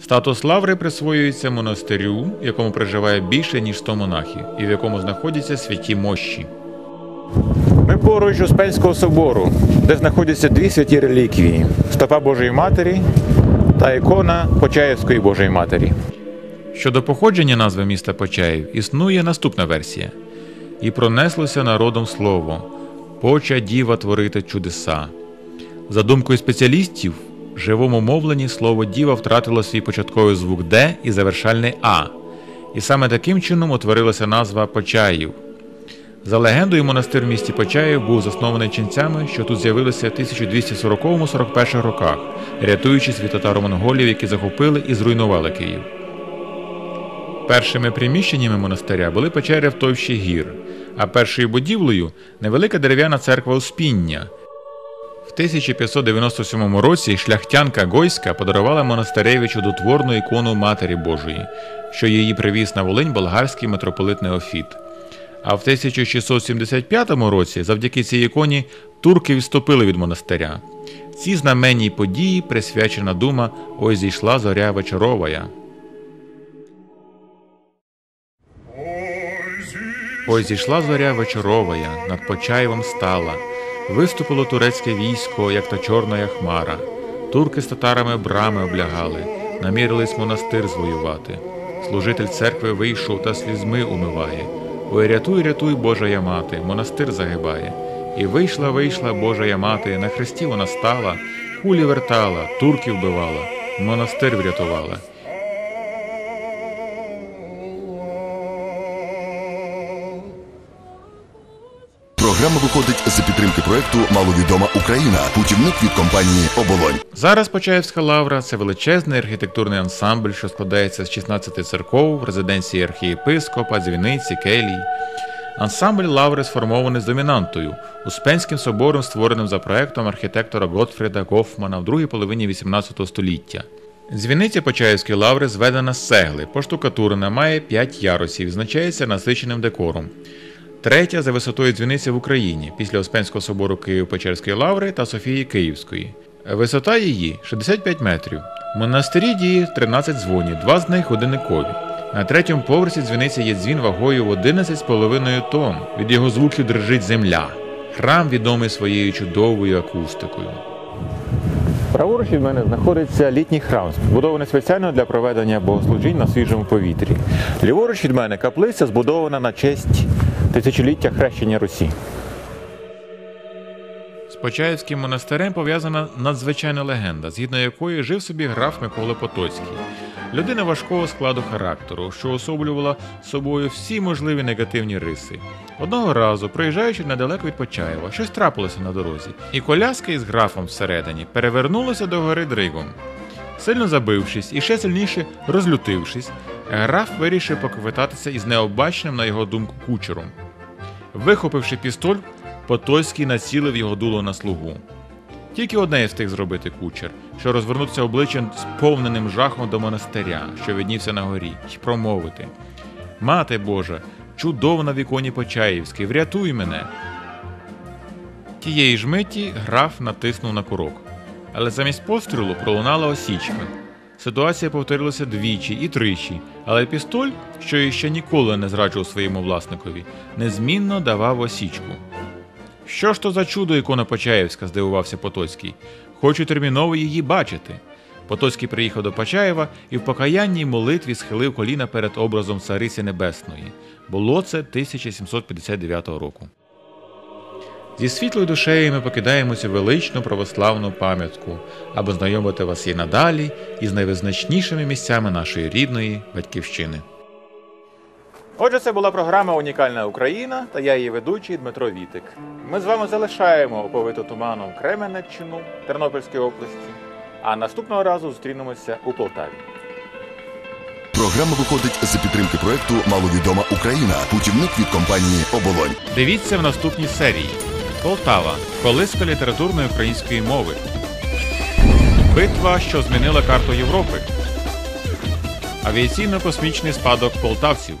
Статус лаври присвоюється монастирю, в якому проживає більше ніж 100 монахів, і в якому знаходяться святі мощі. Ми поруч Успенського собору, де знаходяться дві святі реліквії: стопа Божої Матері та ікона Почаївської Божої Матері. Щодо походження назви міста Почаїв існує наступна версія: і пронеслося народом слово, поча діва творити чудеса. За думкою спеціалістів, живому мовленні слово діва втратило свій початковий звук Д і завершальний А, і саме таким чином утворилася назва Почаїв. За легендою, монастир в місті Почаїв був заснований ченцями, що тут з'явилися в 1240-41 роках, рятуючись від татаро-монголів, які захопили і зруйнували Київ. Першими приміщеннями монастиря були печери в товщі гір, а першою будівлею невелика дерев'яна церква Успіння. В 1597 році шляхтянка Гойська подарувала монастиреві чудотворну ікону Матері Божої, що її привіз на Волинь болгарський митрополит Неофіт. А в 1675 році, завдяки цій іконі, турки відступили від монастиря. Ці знаменні події присвячена дума Ось зійшла зоря вечоровая. Ось зійшла зоря вечоровая, над Почаєвом стала. Виступило турецьке військо, як та чорна хмара. Турки з татарами брами облягали, намірились монастир звоювати. Служитель церкви вийшов та слізьми умиває. Ой, рятуй, рятуй, Божая мати, монастир загибає. І вийшла, вийшла Божая мати, на хресті вона стала, кулі вертала, турків вбивала, монастир врятувала. Програма виходить за підтримки проекту Маловідома Україна. Путівник від компанії Оболонь. Зараз Почаївська лавра це величезний архітектурний ансамбль, що складається з 16 церков, резиденції архієпископа, дзвіниці, келій. Ансамбль лаври сформований з домінантою Успенським собором, створеним за проектом архітектора Готфріда Гофмана в другій половині XVIII століття. Дзвіниця Почаївської лаври зведена з цегли, поштукатурена, має 5 ярусів, відзначається насиченим декором. Третя за висотою дзвіниця в Україні після Успенського собору Києво-Печерської лаври та Софії Київської. Висота її 65 метрів. В монастирі діє 13 дзвонів, два з них годинникові. На третьому поверсі дзвіниці є дзвін вагою в 11,5 тонн. Від його звуків дрижить земля. Храм відомий своєю чудовою акустикою. Праворуч від мене знаходиться літній храм, збудований спеціально для проведення богослужінь на свіжому повітрі. Ліворуч від мене каплиця збудована на честь тисячоліття хрещення Русі. З Почаївським монастирем пов'язана надзвичайна легенда, згідно якої жив собі граф Микола Потоцький. Людина важкого складу характеру, що особлювала собою всі можливі негативні риси. Одного разу, проїжджаючи недалеко від Почаєва, щось трапилося на дорозі, і коляска із графом всередині перевернулася до гори дригом. Сильно забившись і ще сильніше розлютившись, граф вирішив поквитатися із необачним, на його думку, кучером. Вихопивши пістоль, Потоцький націлив його дуло на слугу. Тільки одне встиг зробити кучер, що розвернутися обличчям сповненим жахом до монастиря, що виднівся на горі, й промовити: Мати Божа, чудово на віконі Почаївський, врятуй мене. Тієї ж миті граф натиснув на курок, але замість пострілу пролунала осічка. Ситуація повторилася двічі і тричі, але пістоль, що іще ніколи не зраджував своєму власникові, незмінно давав осічку. Що ж то за чудо ікона Почаєвська? здивувався Потоцький. Хочу терміново її бачити. Потоцький приїхав до Почаєва і в покаянній молитві схилив коліна перед образом Цариці Небесної. Було це 1759 року. Зі світлою душею ми покидаємо цю величну православну пам'ятку, аби знайомити вас і надалі із найвизначнішими місцями нашої рідної батьківщини. Отже, це була програма Унікальна Україна та я її ведучий Дмитро Вітик. Ми з вами залишаємо оповиту туманом Кременеччину Тернопільської області, а наступного разу зустрінемося у Полтаві. Програма виходить за підтримки проекту Маловідома Україна. Путівник від компанії Оболонь. Дивіться в наступній серії: Полтава. Колиска літературної української мови. Битва, що змінила карту Європи. Авіаційно-космічний спадок полтавців.